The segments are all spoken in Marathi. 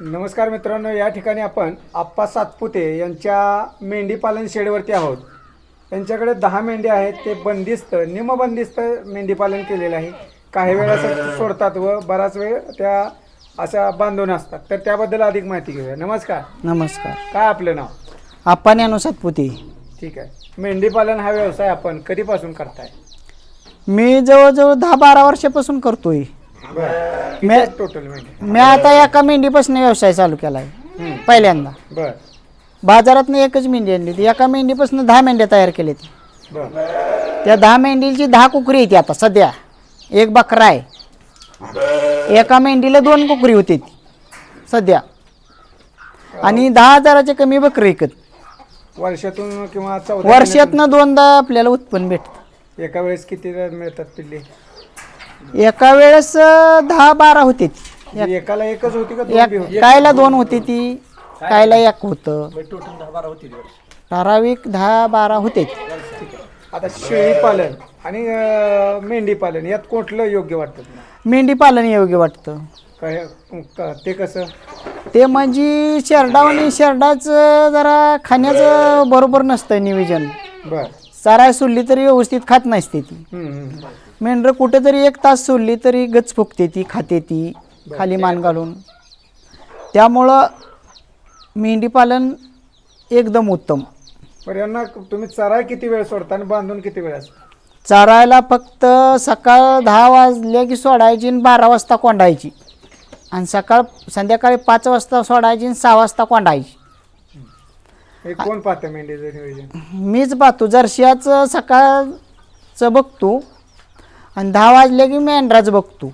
नमस्कार मित्रांनो या ठिकाणी आपण आप्पा सातपुते यांच्या मेंढी पालन शेडवरती आहोत. त्यांच्याकडे दहा मेंढ्या आहेत ते बंदिस्त निमबंदिस्त मेंढी पालन केलेलं आहे. काही वेळा सोडतात व बराच वेळ त्या अशा बांधून असतात. तर त्याबद्दल अधिक माहिती घेऊया. नमस्कार. नमस्कार. काय आपलं नाव? आप्पा ज्ञानो सातपुते. ठीक आहे. मेंढी पालन हा व्यवसाय आपण कधीपासून करताय? मी जवळजवळ दहा बारा वर्षापासून करतोय. बरं. मी टोटल मेंढी मी आता एका मेंढीपासून व्यवसाय चालू केला आहे. पहिल्यांदा. बर. बाजारात एकच मेंढी आणली होती. एका मेंढीपासून दहा मेंढ्या तयार केल्या ती बर. त्या दहा मेंढीची दहा कुकरी येते आता सध्या. एक बकरा आहे. एका मेंढीला दोन कुकरी होती. ती सध्या. आणि दहा हजाराचे कमी बकरी विकत वर्षातून किंवा चौदा वर्षातनं दोनदा आपल्याला उत्पन्न भेटतं. एका वेळेस किती मिळतात पिल्ली? एका वेळेस अं, दहा बारा होते ती. म्हणजे एकाला एकच होती का दोन बी एक होती? कायला दोन होती ती कायला एक होतं. ठराविक दहा बारा होते आता शेळी पालन आणि अं, मेंढी पालन यात कुठलं योग्य वाटतं? मेंढी पालन योग्य वाटतं. काय क- ते कसं? ते म्हणजे शेरडाव आणि शेरडाचं जरा खाण्याचं बरोबर नसतं नियोजन. बर. चाराय सोडली तरी व्यवस्थित खात नसते ती. मेंढरं कुठेतरी एक तास सोडली तरी गच फुकते ती खाते ती खाली मान घालून. त्यामुळं मेंढी पालन एकदम उत्तम. बरं यांना तुम्ही चराय किती वेळ सोडता आणि बांधून किती वेळ असतं? चारायला फक्त सकाळ दहा वाजल्या की सोडायची आणि बारा वाजता कोंडायची. आणि सकाळ संध्याकाळी पाच वाजता सोडायची आणि सहा वाजता कोंडायची. हे कोण पाहतं मेंढीचं नियोजन? मीच पाहतो. जर्शियाचं सकाळचं बघतो. आणि दहा वाजले की मेंढराचं बघतो.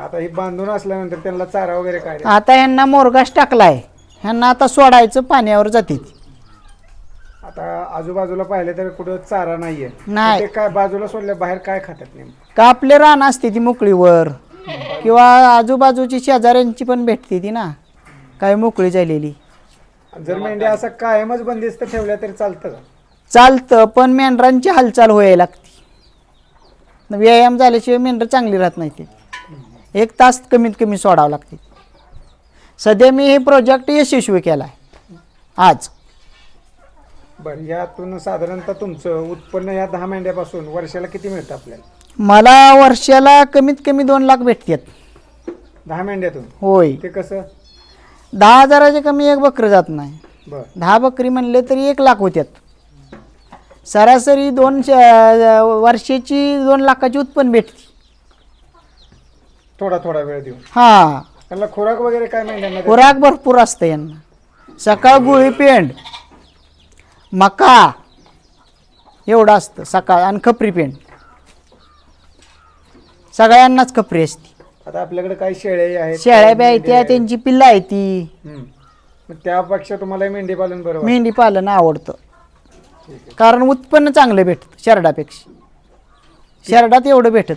आता ही बांधून असल्यानंतर त्यांना चारा वगैरे काय द्यायचा? आता ह्यांना मोरगास टाकलाय. ह्यांना आता सोडायचं पाण्यावर जाते आता आजूबाजूला पाहिले तर कुठं चारा नाहीये. नाही. ते काय बाजूला सोडल्या बाहेर काय खातात नेमकं? का आपले रान असते ती मोकळीवर. किंवा आजूबाजूची शेजाऱ्यांची पण भेटते ती ना. काय मोकळी झालेली. जर मेंढ्या असं कायमच बंदिस्त ठेवल्या तरी चालतं का? चालतं पण मेंढरांची हालचाल व्हायला लागते. व्यायाम झाल्याशिवाय मेंढर चांगली राहत नाही ते एक तास कमीत कमी सोडावं लागते. सध्या मी हे प्रोजेक्ट यशस्वी केला आहे आज. बरं यातून साधारणतः तुमचं उत्पन्न या दहा मेंढ्यापासून वर्षाला किती मिळतं आपल्याला? मला वर्षाला कमीत कमी दोन लाख भेटतात. दहा मेंढ्यातून? होय. ते कसं? दहा हजाराचे कमी एक बकरं जात नाही. बर. दहा बकरी म्हणले तरी एक लाख होत्यात. सरासरी दोन वर्षाची दोन लाखाची उत्पन्न भेटते. थोडा थोडा वेळ देऊन. हां. त्यांना खुराक वगैरे काय मेंढ्यांना? खुराक भरपूर असतं यांना. सकाळ गुळी पेंड मका एवढं असतं सकाळ आणि खपरी पेंड. सगळ्यांनाच खपरी असते. आता आपल्याकडे काही शेळ्या आहेत शेळ्या बी आहेत त्या. त्यांची पिल्लं आहे ती. हम्म. मग त्यापेक्षा तुम्हाला हे मेंढी पालन बरोबर मेंढी पालन आवडतं कारण उत्पन्न चांगलं भेटतं शरडापेक्षा. शरडात एवढं भेटत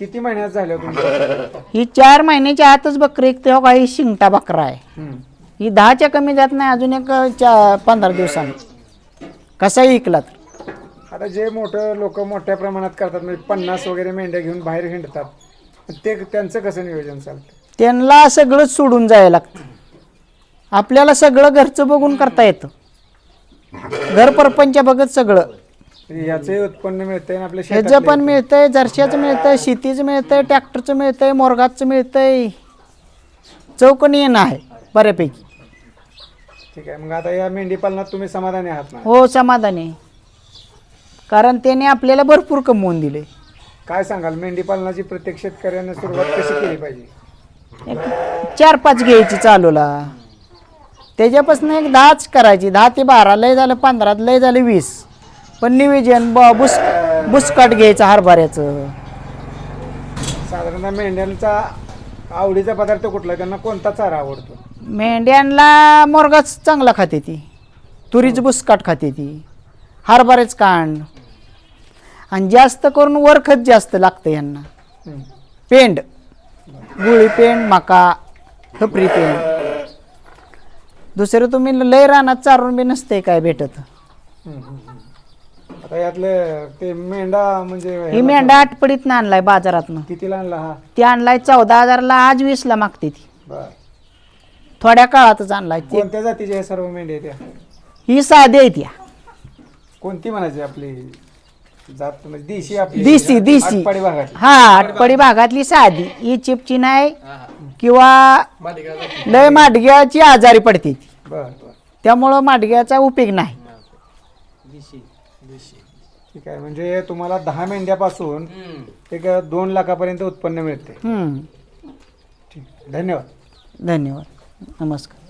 किती महिन्यात झाल्या तुमच्या ही चार महिन्याच्या आतच बकरी एक तेव्हा काही शिंगटा बकरा आहे. हम्म. ही दहाच्या कमी जात नाही अजून एक चा पंधरा दिवसांनी. कसाही ऐकला तर. आता जे मोठं लोक मोठ्या प्रमाणात करतात म्हणजे पन्नास वगैरे मेंढ्या घेऊन बाहेर हिंडतात ते त्यांचं कसं नियोजन चालतं? त्यांना सगळंच सोडून जायला लागतं. आपल्याला सगळं घरचं बघून करता येतं. घर परपंच बघत सगळं. याचंही उत्पन्न मिळतंय आणि आपल्या ह्याचं पण मिळतंय जर्शाचं मिळतंय शेतीचं मिळतंय ट्रॅक्टरचं मिळतंय मोरगाचं मिळतंय. चौकणी येणं आहे बऱ्यापैकी. ठीक आहे मग आता या मेंढी पालनात तुम्ही समाधानी आहात ना? हो समाधानी कारण त्याने आपल्याला भरपूर कमवून दिले काय सांगाल? मेंढी पालनाची प्रत्येक शेतकऱ्याने सुरुवात कशी केली पाहिजे? एक चार पाच घ्यायची चालूला. त्याच्यापासून एक दहाच करायची. दहा ते बारा लय झालं पंधरा लय झालं वीस. पण नियोजन ब बुस बुसकाट घ्यायचं हरभऱ्याचं. साधारणतः मेंढ्यांचा आवडीचा पदार्थ कुठला? त्यांना कोणता चारा आवडतो? मेंढ्यांना मोरगाच चांगला खाते ती. तुरीचं बुसकाट खाते ती. हरभऱ्याच कांड. आणि जास्त करून वरखत जास्त लागतं यांना. पेंड. गुळी पेंड मका खपरी पेंड. दुसरं तुम्ही लय रानात चारून बी नसते काय भेटत. आता यातलं ते मेंढा म्हणजे ही मेंढा आठपडीत आणलाय बाजारातनं. कितीला आणला हा? ती आणलाय चौदा हजारला आज वीसला मागते ती. बर. थोड्या काळातच आणलाय ते. कोणत्या हे सर्व मेंढ्या त्या? ही साधी आहे त्या. कोणती म्हणायची आपली? जात म्हणजे देशी आपली देशी देशी. आटपाडी भागात. हा आटपडी भागातली साधी. ही चिपची नाही किंवा लय माडग्याची आजारी पडते ती. बर बर. त्यामुळं माडग्याचा उपयोग नाही. ठीक आहे म्हणजे तुम्हाला दहा मेंढ्यापासून एक दोन लाखापर्यंत उत्पन्न मिळते. हम्म. ठीक. धन्यवाद. धन्यवाद. नमस्कार.